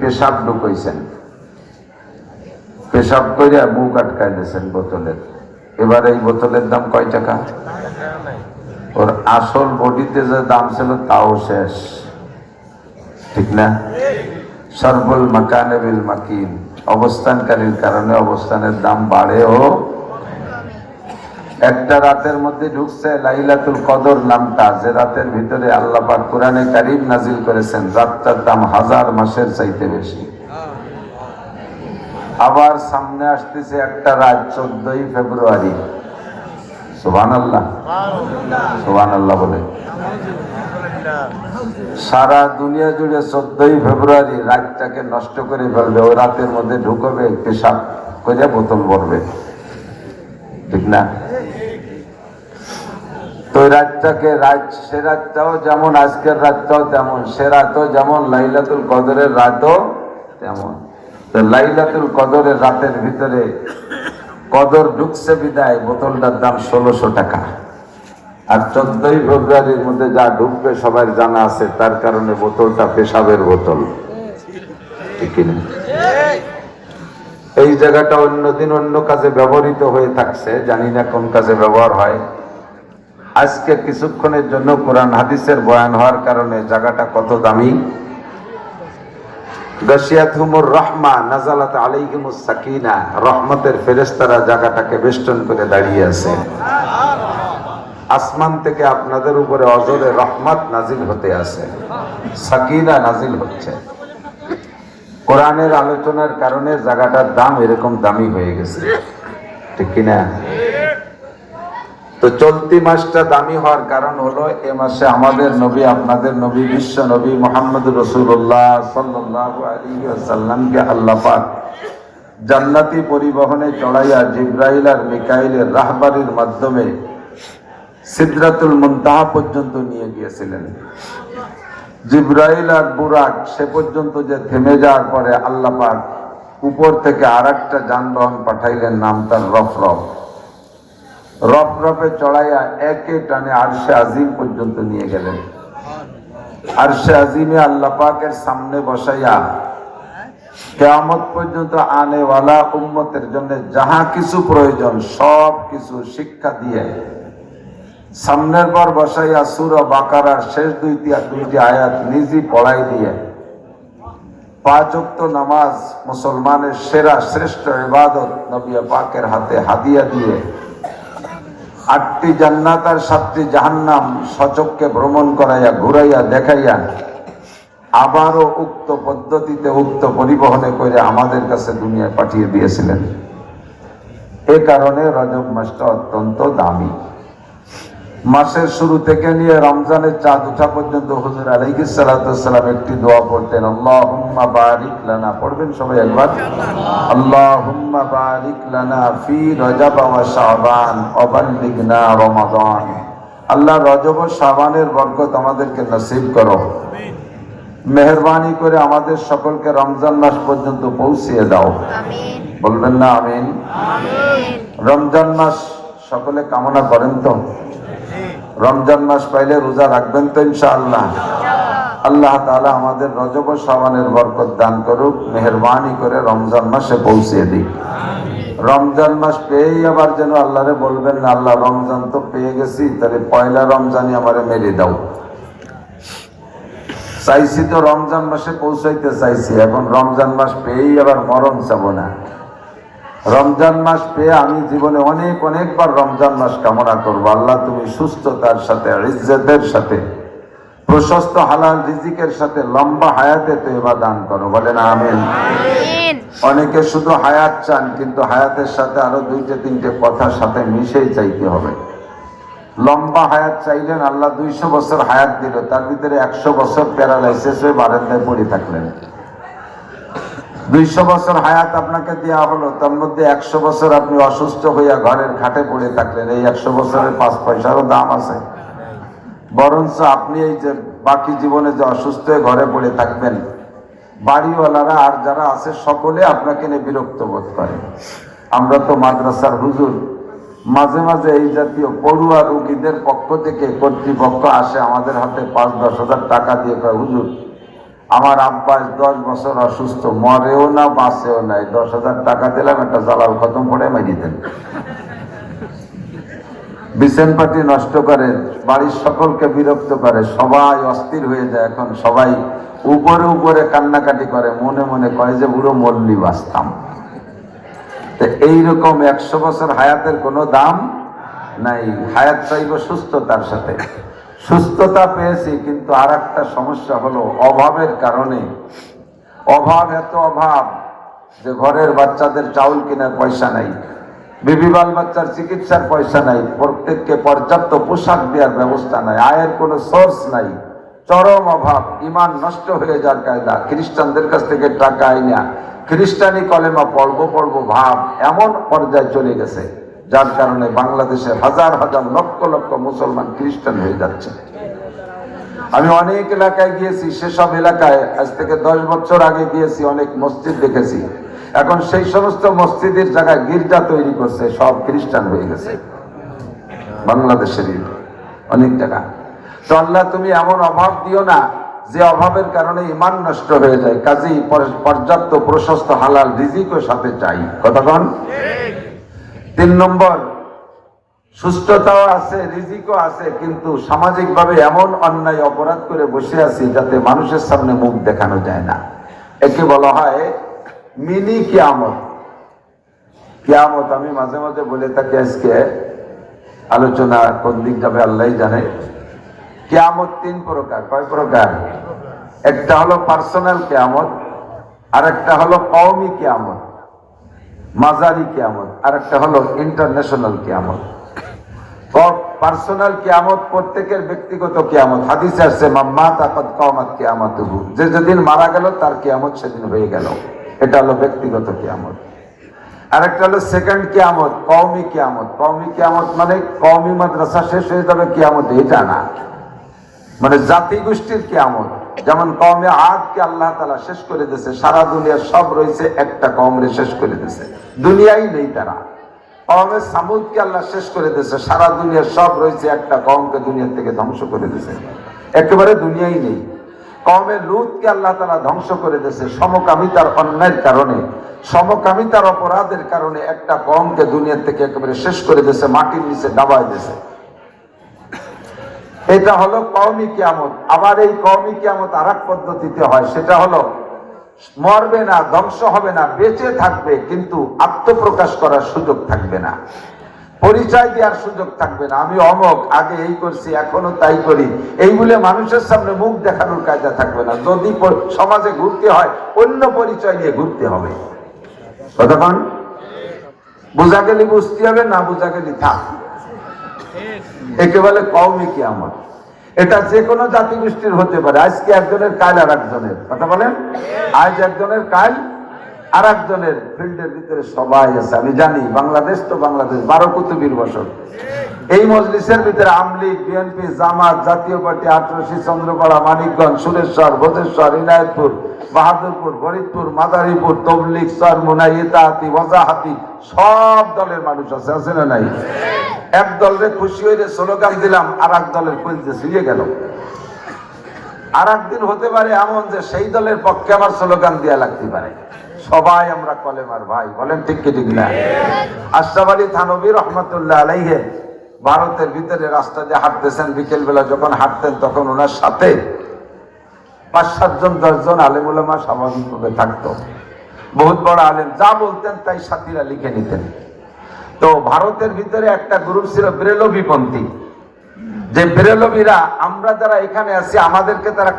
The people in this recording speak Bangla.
পেশাব ঢুকাইছেন। পেশাব কইরা মুখ আটকাই দিয়েছেন বোতলের। এবার এই বোতলের দাম কয় টাকা? ওর আসল বডিতে যে দাম ছিল তাও শেষ। ঠিক না? সর্বল মাকানে বিল মাকিন। অবস্থানকারীর কারণে অবস্থানের দাম বাড়েও একটা রাতের মধ্যে ঢুকছে লাইলাতুল কদর নামটা, যে রাতের ভিতরে আল্লাহ পাক কোরআনে কারিম নাজিল করেছেন, রাতটার দাম হাজার মাসের চাইতে বেশি। আবার সামনে আসতেছে একটা রাত, চোদ্দই ফেব্রুয়ারি। সারা দুনিয়া জুড়ে চোদ্দই ফেব্রুয়ারি রাতটাকে নষ্ট করে ফেলবে, ও রাতের মধ্যে ঢুকবে, পেশাব করে বোতল ভরবে ঠিক না? তো রাতটাকে রাত, সে রাতটাও যেমন, আজকের রাতটাও তেমন, সে রাতও যেমন, লাইলাতুল কদরের রাতও তেমন। তো লাইলাতুল কদরের রাতের ভিতরে কদর ঢুকছে বিদায়, বোতলটার দাম ষোলোশো টাকা। আর চোদ্দই ফেব্রুয়ারির মধ্যে যা ঢুকবে সবার জানা আছে, তার কারণে বোতলটা পেশাবের বোতল? এই জায়গাটা অন্যদিন অন্য কাজে ব্যবহৃত হয়ে থাকছে, জানি না কোন কাজে ব্যবহার হয়। আজকে কিছুক্ষণের জন্য কোরআন হাদিসের বয়ান হওয়ার কারণে জায়গাটা কত দামি? রহমা নাজালাত আলাইহিমুস সাকিনা। রহমতের ফেরেশতারা জায়গাটাকে বেষ্টন করে দাঁড়িয়ে আছে। আসমান থেকে আপনাদের উপরে অজরে রহমত নাজিল হতে আছে। সাকিনা নাজিল হচ্ছে। কোরআনের আলোচনার কারণে জায়গাটার দাম এরকম দামি হয়ে গেছে। ঠিক কিনা? তো চলতি মাসটা দামি হওয়ার কারণ হলো এ মাসে আমাদের নবী, আপনাদের নবী, বিশ্ব নবী মোহাম্মদ রসুল্লাহ সাল্লামকে আল্লাহ পাক জান্নাতি পরিবহনে চড়াইয়া জিব্রাইল আর মিকাইলের রাহবারির মাধ্যমে সিদ্রাতুল মুনতাহা পর্যন্ত নিয়ে গিয়েছিলেন। জিব্রাইল আর বুরাক সে পর্যন্ত যে থেমে যাওয়ার পরে আল্লাহ পাক উপর থেকে আর একটা যানবাহন পাঠাইলেন, নাম তার রফ রফ রফ রফে চড়াইয়া একে টানে আরশে আজিম পর্যন্ত নিয়ে গেলেন। আরশে আজিমে আল্লাহ পাকের সামনে বসাইয়া, কেয়ামত পর্যন্ত আনেওয়ালা উম্মতের জন্য যাহা কিছু প্রয়োজন, সব কিছু শিক্ষা দিয়ে। সামনের পর বসাইয়া সুর বাকারার শেষ দুইটি দুইটি আয়াত নিজে পড়াই দিয়ে, পাঁচ উক্ত নামাজ মুসলমানের সেরা শ্রেষ্ঠ ইবাদত নবী পাকের হাতে হাদিয়া দিয়ে আটটি জান্নাত আর সাতটি জাহান্নাম সচককে ভ্রমণ করাইয়া, ঘুরাইয়া, দেখাইয়া, আবারও উক্ত পদ্ধতিতে উক্ত পরিবহনে করে আমাদের কাছে দুনিয়ায় পাঠিয়ে দিয়েছিলেন। এ কারণে রজব মাসটা অত্যন্ত দামি। মাসের শুরু থেকে নিয়ে রমজানের চাঁদ উঠা পর্যন্ত হুজুর আলাইহিস সালাম একটি দোয়া পড়তেন আল্লাহুম্মা বারিক লানা পড়বেন সবাই একবার আল্লাহুম্মা বারিক লানা ফি রজব ওয়া শাবান রমাদান আল্লাহ রজব ও শাবানের বরকত আমাদেরকে নসিব করো মেহরবানি করে আমাদের সকলকে রমজান মাস পর্যন্ত পৌঁছিয়ে দাও বলবেন না আমিন। রমজান মাস সকলে কামনা করেন তো? রমজান মাস পাইলে রোজা রাখবেন তো ইনশাআল্লাহ। আল্লাহ তাআলা আমাদের রজব শাবানের বরকত দান করুক, মেহরবানি করে রমজান মাসে পৌঁছে দিক। রমজান মাস পেয়েই আবার যেন আল্লাহরে বলবেন না, আল্লাহ, রমজান তো পেয়ে গেছি, তাহলে পয়লা রমজানই আমারে মেরে দাও। চাইছি তো রমজান মাসে পৌঁছাইতে চাইছি, এখন রমজান মাস পেয়েই আবার মরণ চাব না। রমজান মাস পেয়ে আমি জীবনে অনেক অনেকবার রমজান মাস কামনা করব। আল্লাহ তুমি সুস্থতার সাথে ইজ্জতের সাথে প্রশস্ত হালাল রিজিকের সাথে লম্বা হায়াতে তো এবার দান করো। বলেন আমিন। অনেকে শুধু হায়াত চান কিন্তু হায়াতের সাথে আরও দুইটে তিনটে কথার সাথে মিশেই চাইতে হবে। লম্বা হায়াত চাইলেন আল্লাহ দুইশো বছর হায়াত দিল তার ভিতরে একশো বছর প্যারালাইসিস হয়ে বারান্দায় পড়ে থাকলেন। দুইশো বছর হায়াত আপনাকে দেওয়া হলো, তার মধ্যে একশো বছর আপনি অসুস্থ হইয়া ঘরের খাটে পড়ে থাকলেন। এই একশো বছরের পাঁচ পয়সারও দাম আছে। বরঞ্চ আপনি এই যে বাকি জীবনে যে অসুস্থ হয়ে ঘরে পড়ে থাকবেন, বাড়িওয়ালারা আর যারা আছে সকলে আপনাকে নিয়ে বিরক্ত বোধ করে। আমরা তো মাদ্রাসার হুজুর, মাঝে মাঝে এই জাতীয় পড়ুয়া রুগীদের পক্ষ থেকে কর্তৃপক্ষ আসে আমাদের হাতে পাঁচ, দশ হাজার টাকা দিয়ে হুজুর আমার আব্বাস দশ বছর অসুস্থ, মরেও না, বাঁচেও নাই। দশ হাজার টাকা দিলাম, একটা জালাল খতম পড়ে মারি দেন বিসেন পার্টি নষ্ট করে, বাড়ির সকলকে বিরক্ত করে, সবাই অস্থির হয়ে যায় এখন, সবাই উপরে উপরে কান্নাকাটি করে, মনে মনে কয় যে, বুড়ো মল্লি বাঁচতাম। এইরকম একশো বছর হায়াতের কোনো দাম নাই। হায়াত চাইব সুস্থতার সাথে। সুস্থতা পেয়েছি, কিন্তু আর একটা সমস্যা হলো অভাবের কারণে। অভাব এত অভাব যে ঘরের বাচ্চাদের চাউল কেনার পয়সা নাই, বিবি বাল বাচ্চার চিকিৎসার পয়সা নাই, প্রত্যেককে পর্যাপ্ত পোশাক দেওয়ার ব্যবস্থা নাই, আয়ের কোনো সোর্স নাই। চরম অভাব, ইমান নষ্ট হয়ে যার কায়দা, খ্রিস্টানদের কাছ থেকে টাকা আইনা, খ্রিস্টানি কলেমা পড়ব পড়ব ভাব এমন পর্যায়ে চলে গেছে। যার কারণে বাংলাদেশের হাজার হাজার লক্ষ লক্ষ মুসলমান খ্রিস্টান হয়ে যাচ্ছে। আমি অনেক এলাকায় গিয়েছি, সেসব এলাকায় আজ থেকে দশ বছর আগে গিয়েছি, অনেক মসজিদ দেখেছি। এখন সেই সমস্ত মসজিদের জায়গায় গির্জা তৈরি করছে, সব খ্রিস্টান হয়ে গেছে। বাংলাদেশেরই অনেক জায়গা। তো আল্লাহ, তুমি এমন অভাব দিও না, যে অভাবের কারণে ইমান নষ্ট হয়ে যায়। কাজেই পর্যাপ্ত প্রশস্ত হালাল রিজিকও সাথে চাই। কতক্ষণ তিন নম্বর, সুস্থতাও আছে, রিজিকও আছে, কিন্তু সামাজিকভাবে এমন অন্যায় অপরাধ করে বসে আছি যাতে মানুষের সামনে মুখ দেখানো যায় না। একে বলা হয় মিনি কিয়ামত। কিয়ামত, আমি মাঝে মাঝে বলে থাকি আজকে, আলোচনা কোন দিক যাবে আল্লাহ জানে। কিয়ামত তিন প্রকার, কয় প্রকার? একটা হলো পার্সোনাল কিয়ামত আর একটা হলো কওমি কিয়ামত। মাজারি কিয়ামত আর একটা হলো ইন্টারন্যাশনাল কিয়ামত। পার্সোনাল কিয়ামত, প্রত্যেকের ব্যক্তিগত কিয়ামত। হাদিসে আসছে মাম্মা তাকত কমাত কিয়ামত যে যেদিন মারা গেল, তার কিয়ামত সেদিন হয়ে গেল। এটা হলো ব্যক্তিগত কিয়ামত। আর একটা হলো সেকেন্ড কিয়ামত, কওমি কিয়ামত। কওমি কিয়ামত মানে কওমি মাদ্রাসা শেষ হয়ে যাবে কিয়ামত, এটা না। মানে জাতি গোষ্ঠীর কিয়ামত। যেমন কমে আদকে আল্লাহ তালা শেষ করে দিয়েছে, সারা দুনিয়ার সব রয়েছে, একটা কমরে শেষ করে দিয়েছে। দুনিয়াই নেই তারা। কমে সামুদকে আল্লাহ শেষ করে দিয়েছে, সারা দুনিয়ার সব রয়েছে, একটা কমকে থেকে ধ্বংস করে দিয়েছে। একেবারে দুনিয়াই নেই। কমে লুতকে আল্লাহ তালা ধ্বংস করে দিয়েছে, সমকামিতার অন্যায়ের কারণে, সমকামিতার অপরাধের কারণে একটা কমকে দুনিয়ার থেকে একেবারে শেষ করে দিয়েছে, মাটির নিচে ডাবায় দিয়েছে। এটা হলো কওমি কিয়ামত। আবার এই কওমি কিয়ামত আর পদ্ধতিতে হয়, সেটা হলো মরবে না, ধ্বংস হবে না, বেঁচে থাকবে, কিন্তু আত্মপ্রকাশ করার সুযোগ থাকবে না। পরিচয় দেওয়ার সুযোগ থাকবে না। আমি অমক, আগে এই করছি এখনও তাই করি। এই বলে মানুষের সামনে মুখ দেখানোর কায়দা থাকবে না। যদি সমাজে ঘুরতে হয়, অন্য পরিচয় নিয়ে ঘুরতে হবে। কতক্ষণ বোঝা গেলে বুঝতে হবে, না বোঝা গেলে থাক। একে বলে কওমি কিয়ামত। এটা যে কোনো জাতিগোষ্ঠীর হতে পারে। আজকে একজনের কাল আর একজনের কথা বলেন? আজ একজনের কাল আর একজনের ফিল্ডের ভিতরে সবাই আছে, আমি জানি, বাংলাদেশ তো বাংলাদেশ, বারো কুতুবির বছর। এই মজলিসের ভিতরে আমলিগ বিএনপি জামাত, জাতীয় পার্টি আটরশি চন্দ্রপাড়া, মানিকগঞ্জ, সুরেশ্বর, ভোজেশ্বর, ইনায়তপুর, বাহাদুরপুর, ফরিদপুর, মাদারীপুর, তবলিগ সরমুনাই ইতাহাতি ওয়াজাহাতি সব দলের মানুষ আছে আছে না নাই? এক দলের খুশি হইলে স্লোগান দিলাম আর এক দলের কলতে শুয়ে গেল। আর একদিন হতে পারে এমন যে সেই দলের পক্ষে আমার স্লোগান দেওয়া লাগতে পারে। সবাই আমরা কলেমার ভাই, বলেন ঠিক কি ঠিক না? আশরাফ আলী থানবী রহমতুল্লাহ আলাইহে ভারতের ভিতরে রাস্তা দিয়ে হাঁটতেছেন বিকেল বেলা যখন হাঁটতেন তখন ওনার সাথে পাঁচ সাতজন দশজন আলেম উলেমা স্বাভাবিকভাবে থাকতো। বহুত বড় আলেম, যা বলতেন তাই সাথীরা লিখে নিতেন। তো ভারতের ভিতরে একটা গ্রুপ ছিল বেরেলবিপন্থী যে বেরেলবিরা আমরা যারা এখানে আছি, আমাদেরকে তারা